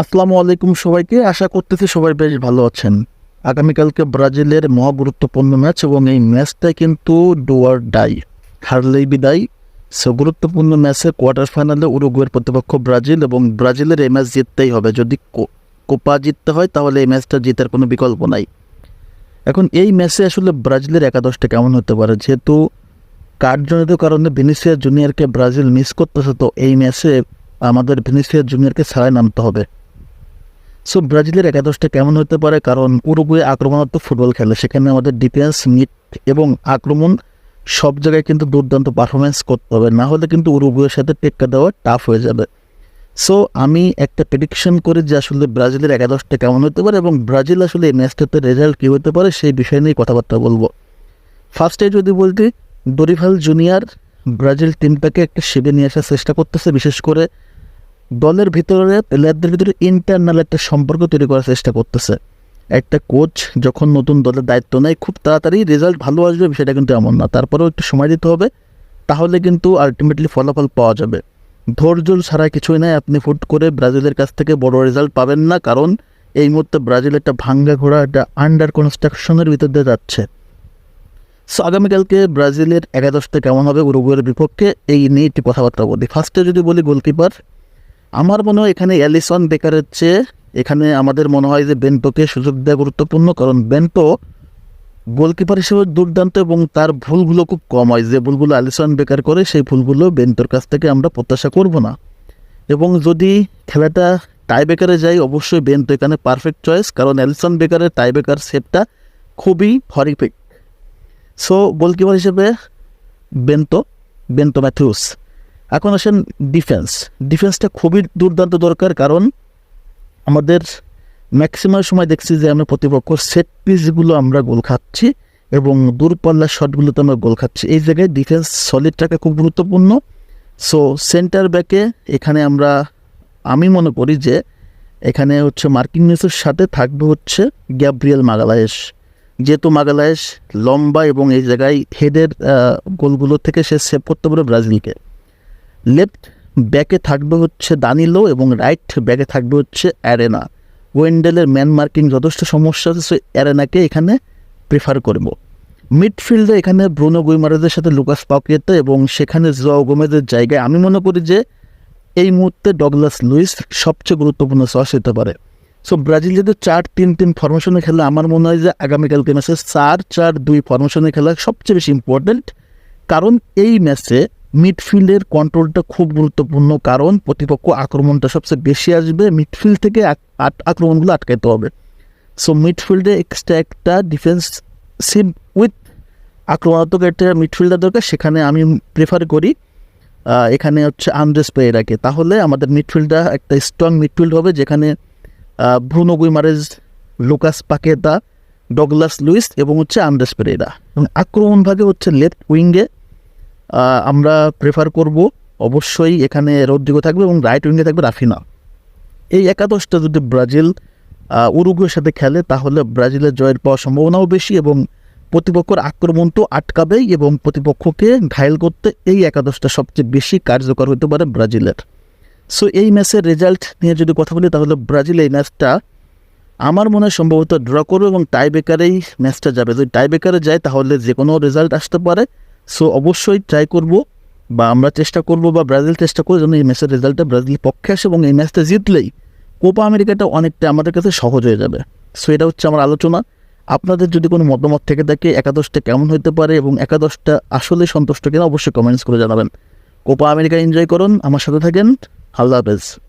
আসসালামু আলাইকুম সবাইকে। আশা করতেছি সবাই বেশ ভালো আছেন। আগামীকালকে ব্রাজিলের মহা গুরুত্বপূর্ণ ম্যাচ এবং এই ম্যাচটা কিন্তু ডুয়ার ডাই। হারলেই বিদায়। সে গুরুত্বপূর্ণ ম্যাচে কোয়ার্টার ফাইনালে উরুগুয়ের প্রতিপক্ষ ব্রাজিল এবং ব্রাজিলের এই ম্যাচ জিততেই হবে। যদি কোপা জিততে হয়, তাহলে এই ম্যাচটা জেতার কোনো বিকল্প নাই। এখন এই ম্যাচে আসলে ব্রাজিলের একাদশটা কেমন হতে পারে? যেহেতু কার্যজনিত কারণে ভিনিসিয়া জুনিয়রকে ব্রাজিল মিস করতেছে, তো এই ম্যাচে আমাদের ভিনিসিয়া জুনিয়রকে ছাড়াই নামতে হবে। সো ব্রাজিলের একাদশটা কেমন হতে পারে? কারণ উরুগুয়ে আক্রমণাত্মক ফুটবল খেলে সেখানে আমাদের ডিফেন্স মিড এবং আক্রমণ সব জায়গায় কিন্তু দুর্দান্ত পারফরমেন্স করতে হবে। না হলে কিন্তু উরুগুয়ের সাথে টেক্কা দেওয়া টাফ হয়ে যাবে। সো আমি একটা প্রেডিকশন করি যে আসলে ব্রাজিলের একাদশটা কেমন হতে পারে এবং ব্রাজিল আসলে এই ম্যাচটাতে রেজাল্ট কী হতে পারে সেই বিষয় নিয়ে কথাবার্তা বলব। ফার্স্টে যদি বলতে দরিভাল জুনিয়র ব্রাজিল টিমটাকে একটা শিবে নিয়ে আসার চেষ্টা করতেছে, বিশেষ করে দলের ভিতরে প্লেয়ারদের ভিতরে ইন্টারনাল একটা সম্পর্ক তৈরি করার চেষ্টা করতেছে। একটা কোচ যখন নতুন দলের দায়িত্ব নেয়, খুব তাড়াতাড়ি রেজাল্ট ভালো আসবে সেটা কিন্তু এমন না। তারপরেও একটু সময় দিতে হবে, তাহলে কিন্তু আলটিমেটলি ফলাফল পাওয়া যাবে। ধৈর্য ছাড়া কিছুই নাই, আপনি ফুট করে ব্রাজিলের কাছ থেকে বড় রেজাল্ট পাবেন না, কারণ এই মুহূর্তে ব্রাজিল একটা ভাঙ্গা ঘোড়া, একটা আন্ডার কনস্ট্রাকশনের ভিতর দিয়ে যাচ্ছে। সো আগামীকালকে ব্রাজিলের একাদশটা কেমন হবে, উরুগুয়ের বিপক্ষে এই নিয়ে একটি কথাবার্তা বলি। ফার্স্টে যদি বলি গোলকিপার আমার মনে হয় এখানে অ্যালিসন বেকারের চেয়ে এখানে আমাদের মনে হয় যে বেন্টোকে সুযোগ দেওয়া গুরুত্বপূর্ণ, কারণ বেন্টো গোলকিপার হিসেবে দুর্দান্ত এবং তার ভুলগুলো খুব কম হয়। যে ভুলগুলো অ্যালিসন বেকার করে, সেই ভুলগুলো বেন্টোর কাছ থেকে আমরা প্রত্যাশা করব না। এবং যদি খেলাটা টাই বেকারে যাই অবশ্যই বেন্টো এখানে পারফেক্ট চয়েস কারণ অ্যালিসন বেকারের টাই বেকার সেটটা খুবই হরিফিক সো গোলকিপার হিসেবে বেন্তো বেন্তো ম্যাথিউস এখন আসেন ডিফেন্স ডিফেন্সটা খুবই দুর্দান্ত দরকার, কারণ আমাদের ম্যাক্সিমাম সময় দেখছি যে আমরা প্রতিপক্ষ সেট পিসগুলো আমরা গোল খাচ্ছি এবং দূরপাল্লার শটগুলোতে আমরা গোল খাচ্ছি। এই জায়গায় ডিফেন্স সলিড খুব গুরুত্বপূর্ণ। সো সেন্টার ব্যাকে এখানে আমরা, আমি মনে করি যে এখানে হচ্ছে মার্কিন নিউজের সাথে থাকবে হচ্ছে গ্যাব্রিয়েল মাগালায়েশ। যেহেতু মাগালায়েশ লম্বা এবং এই জায়গায় হেডের গোলগুলো থেকে সে সেভ করতে পারে ব্রাজিলকে। লেফট ব্যাকে থাকবে হচ্ছে দানিলো এবং রাইট ব্যাকে থাকবে হচ্ছে অ্যারেনা। ওয়েন্ডেলের ম্যান মার্কিং যথেষ্ট সমস্যা আছে অ্যারেনাকে এখানে প্রেফার করব। মিডফিল্ডে এখানে ব্রুনো গুইমারেজের সাথে লুকাস পাকিয়েতে এবং সেখানে জোয়াও গোমেজের জায়গায়। আমি মনে করি যে এই মুহূর্তে ডগলাস লুইস সবচেয়ে গুরুত্বপূর্ণ চয়েস হতে পারে। সো ব্রাজিল যদি চার তিন তিন ফরমেশনে খেলে, আমার মনে হয় যে আগামীকালকে ম্যাচে চার চার দুই ফরমেশনে খেলা সবচেয়ে বেশি ইম্পর্ট্যান্ট কারণ এই ম্যাচে মিডফিল্ডের কন্ট্রোলটা খুব গুরুত্বপূর্ণ কারণ প্রতিপক্ষ আক্রমণটা সবচেয়ে বেশি আসবে। মিডফিল্ড থেকে আক্রমণগুলো আটকাতে হবে। সো মিডফিল্ডে এক্সট্রা একটা ডিফেন্সিভ উইথ আক্রমণাত্মক একটা মিডফিল্ডার দরকার। সেখানে আমি প্রেফার করি এখানে হচ্ছে আন্দ্রেস পেয়েরাকে তাহলে আমাদের মিডফিল্ডটা একটা স্ট্রং মিডফিল্ড হবে যেখানে Bruno Guimaraes Lucas Paqueta Douglas Luiz এবং হচ্ছে আন্দ্রেস পেরেরা এবং আক্রমণ ভাগে হচ্ছে লেফট উইঙ্গে আমরা প্রেফার করব অবশ্যই এখানে রদ্রিগো থাকবে এবং রাইট উইঙ্গে থাকবে রাফিনা। এই একাদশটা যদি ব্রাজিল উরুগুয়ের সাথে খেলে, তাহলে ব্রাজিলের জয়ের পাওয়ার সম্ভাবনাও বেশি এবং প্রতিপক্ষের আক্রমণ তো আটকাবেই এবং প্রতিপক্ষকে ঘায়েল করতে এই একাদশটা সবচেয়ে বেশি কার্যকর হতে পারে ব্রাজিলের। সো এই ম্যাচের রেজাল্ট নিয়ে যদি কথা বলি, তাহলে ব্রাজিল এই ম্যাচটা আমার মনে হয় সম্ভবত ড্র করবে এবং টাই বেকারেই ম্যাচটা যাবে। যদি টাই বেকারে যায়, তাহলে যে কোনো রেজাল্ট আসতে পারে। সো অবশ্যই ট্রাই করব বা আমরা চেষ্টা করব বা ব্রাজিল চেষ্টা করব যেন এই ম্যাচের রেজাল্টটা ব্রাজিলের পক্ষে আসে এবং এই ম্যাচটা জিতলেই কোপা আমেরিকাটা অনেকটা আমাদের কাছে সহজ হয়ে যাবে। সো এটা হচ্ছে আমার আলোচনা। আপনাদের যদি কোনো মতামত থেকে থাকে, একাদশটা কেমন হতে পারে এবং একাদশটা আসলে সন্তুষ্ট কিনা, অবশ্যই কমেন্টস করে জানাবেন। কোপা আমেরিকা এনজয় করুন। আমার সাথে থাকেন। আল্লাহ হাফেজ।